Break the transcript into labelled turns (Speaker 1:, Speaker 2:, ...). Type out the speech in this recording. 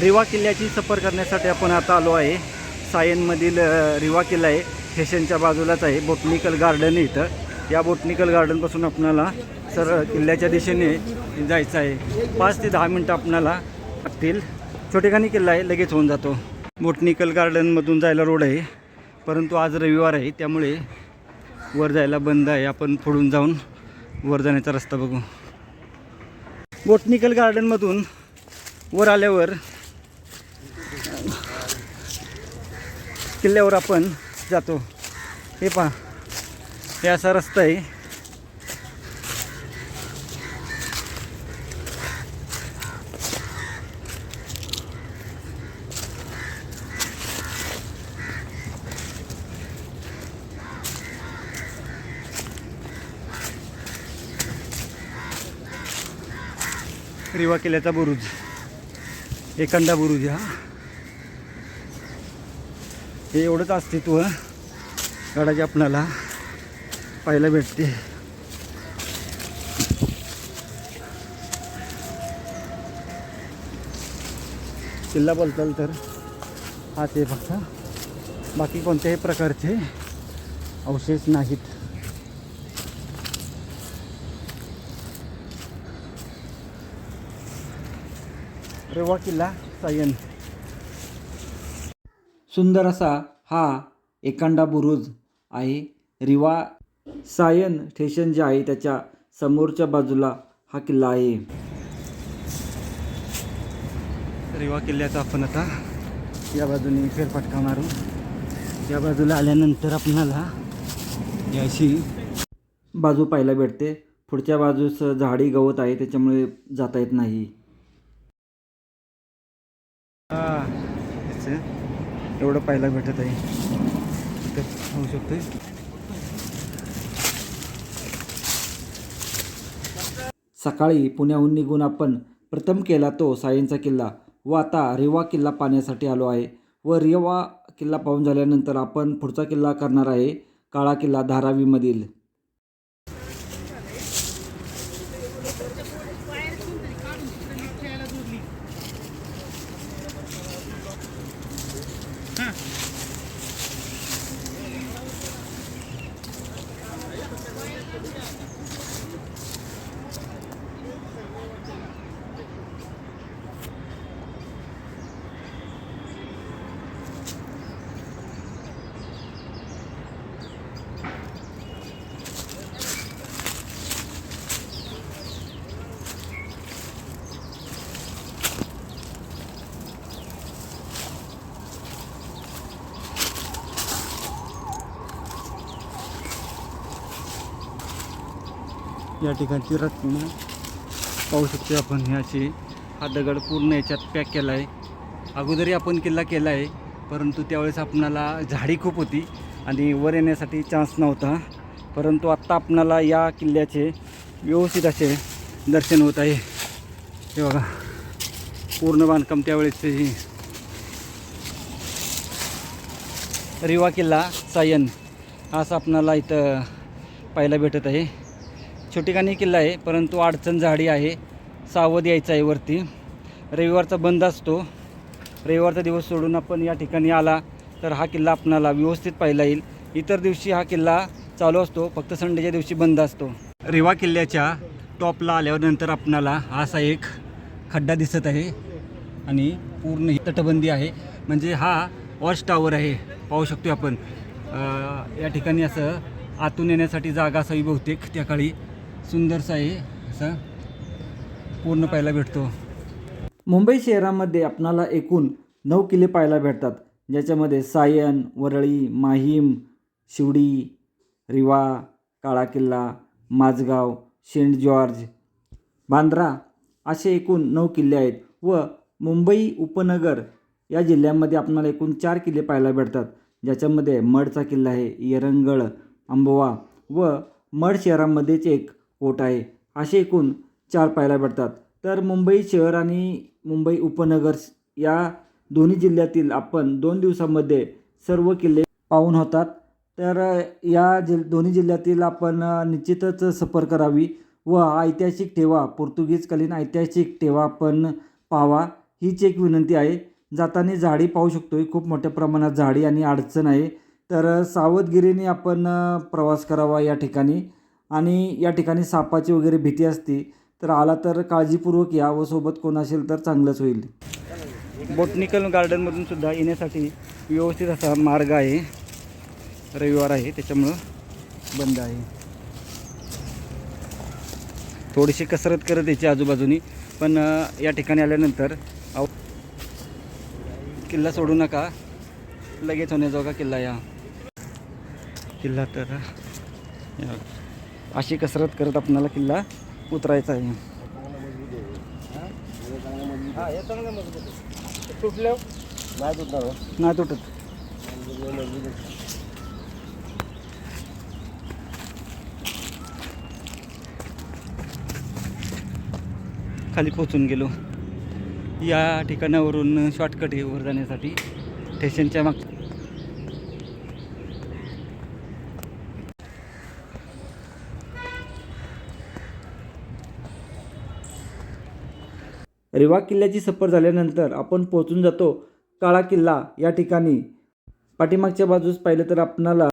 Speaker 1: रिवा किल्ल्याची सफर करण्यासाठी आपण आता आलो आहे. सायनमधील रिवा किल्ला आहे. स्टेशनच्या बाजूलाच आहे. बोटनिकल गार्डन आहे इथं. या बोटनिकल गार्डनपासून आपणाला सर किल्ल्याच्या दिशेने जायचं आहे. पाच ते दहा मिनटं आपणाला लागतील. छोटेखानी किल्ला आहे. लगेच होऊन जातो. बोटनिकल गार्डनमधून जायला रोड आहे. परंतु आज रविवार आहे. त्यामुळे वर जायला बंद आहे. आपण पुढून जाऊन वर जाण्याचा रस्ता बघू. बोटनिकल गार्डनमधून वर आल्यावर किल्ल्यावर आपण जातो. हे पहा. हे असा रस्ता आहे. रिवा किल्ल्याचा बुरुज. एखादा बुरुज हा. हे एवढंच अस्तित्व गडाचे आपणाला पाहायला भेटते. किल्ला बोलताल तर हा ते फक्त. बाकी कोणत्याही प्रकारचे अवशेष नाहीत. रेवा किल्ला सायन. सुंदर असा हा एकांडा बुरुज आहे. रिवा सायन स्टेशन जे आहे त्याच्या समोरच्या बाजूला हा किल्ला आहे. रिवा किल्ल्याचा आपण आता या बाजूने फेरफटका मारू. या बाजूला आल्यानंतर आपणाला अशी बाजू पाहायला भेटते. पुढच्या बाजूस झाडी गवत आहे त्याच्यामुळे जाता येत नाही. हा. एवढं पाहायला भेटत आहे. होऊ शकतो सकाळी पुण्याहून निघून आपण प्रथम केला तो सायनचा किल्ला. व आता रेवा किल्ला पाहण्यासाठी आलो आहे. व रेवा किल्ला पाहून झाल्यानंतर आपण पुढचा किल्ला करणार आहे. काळा किल्ला धारावीमधील. या ठिकाणची रचना पाहू शकतो आपण ह्याची अशी हा दगड पूर्ण याच्यात पॅक केला आहे अगोदरही आपण किल्ला केला आहे परंतु त्यावेळेस आपणाला झाडी खूप होती आणि वर येण्यासाठी चान्स नव्हता. परंतु आत्ता आपणाला या किल्ल्याचे व्यवस्थित असे दर्शन होत आहे. हे बघा पूर्ण बांधकाम त्यावेळेस रिवा किल्ला सायन हा असं आपणाला इथं पाहायला भेटत आहे. छोटेखानी किल्ला आहे परंतु अडचण झाडी आहे. सावध यायचं आहे वरती. रविवारचा बंद असतो. रविवारचा दिवस सोडून आपण या ठिकाणी आला तर हा किल्ला आपणाला व्यवस्थित पाहायला येईल. इतर दिवशी हा किल्ला चालू असतो फक्त संडेच्या दिवशी बंद असतो. रेवा किल्ल्याच्या टॉपला आल्यानंतर आपणाला असा एक खड्डा दिसत आहे आणि पूर्ण ही तटबंदी आहे. म्हणजे हा वॉच टावर आहे पाहू शकतो आपण. या ठिकाणी असं आतून येण्यासाठी जागा असावी बहुतेक त्या काळी सुंदरसा आहे असं. पूर्ण पाहायला भेटतो. मुंबई शहरामध्ये आपणाला एकूण नऊ किल्ले पाहायला भेटतात. ज्याच्यामध्ये सायन वरळी माहीम शिवडी रिवा काळा किल्ला माझगाव सेंट जॉर्ज बांद्रा असे एकूण नऊ किल्ले आहेत व मुंबई उपनगर या जिल्ह्यामध्ये आपणाला एकूण चार किल्ले पाहायला भेटतात. ज्याच्यामध्ये मडचा किल्ला आहे येरंगळ अंबोवा व मड शहरामध्येच एक कोट आहे. असे एकूण चार पाहायला भेटतात तर मुंबई शहर आणि मुंबई उपनगर या दोन्ही जिल्ह्यातील आपण दोन दिवसामध्ये सर्व किल्ले पाहून होतात. तर या जिल दोन्ही जिल्ह्यातील आपण निश्चितच सफर करावी व ऐतिहासिक ठेवा पोर्तुगीजकालीन ऐतिहासिक ठेवा आपण पाहावा. हीच एक विनंती आहे. जाताना झाडी पाहू शकतो खूप मोठ्या प्रमाणात झाडी आणि अडचण आहे. तर सावधगिरीने आपण प्रवास करावा या ठिकाणी. आणि या ठिकाणी सापाची वगैरे भीती असते तर आला तर काळजीपूर्वक या व सोबत कोण असेल तर चांगलंच होईल. बोटनिकल गार्डनमधून सुद्धा येण्यासाठी व्यवस्थित असा मार्ग आहे. रविवार आहे त्याच्यामुळं बंद आहे. थोडीशी कसरत करत यायची आजूबाजूनी पण या ठिकाणी आल्यानंतर किल्ला सोडू नका. लगेच होण्याजोगा किल्ला या. किल्ला तर या. अशी कसरत करत आपणाला किल्ला उतरायचा आहे. नाही तुटत खाली पोचून गेलो. या ठिकाणावरून शॉर्टकट वर जाण्यासाठी स्टेशनच्या माग रेवा किल्ल्याची सफर झाल्यानंतर आपण पोहोचून जातो काळा किल्ला या ठिकाणी. पाठीमागच्या बाजूस पाहिलं तर आपणाला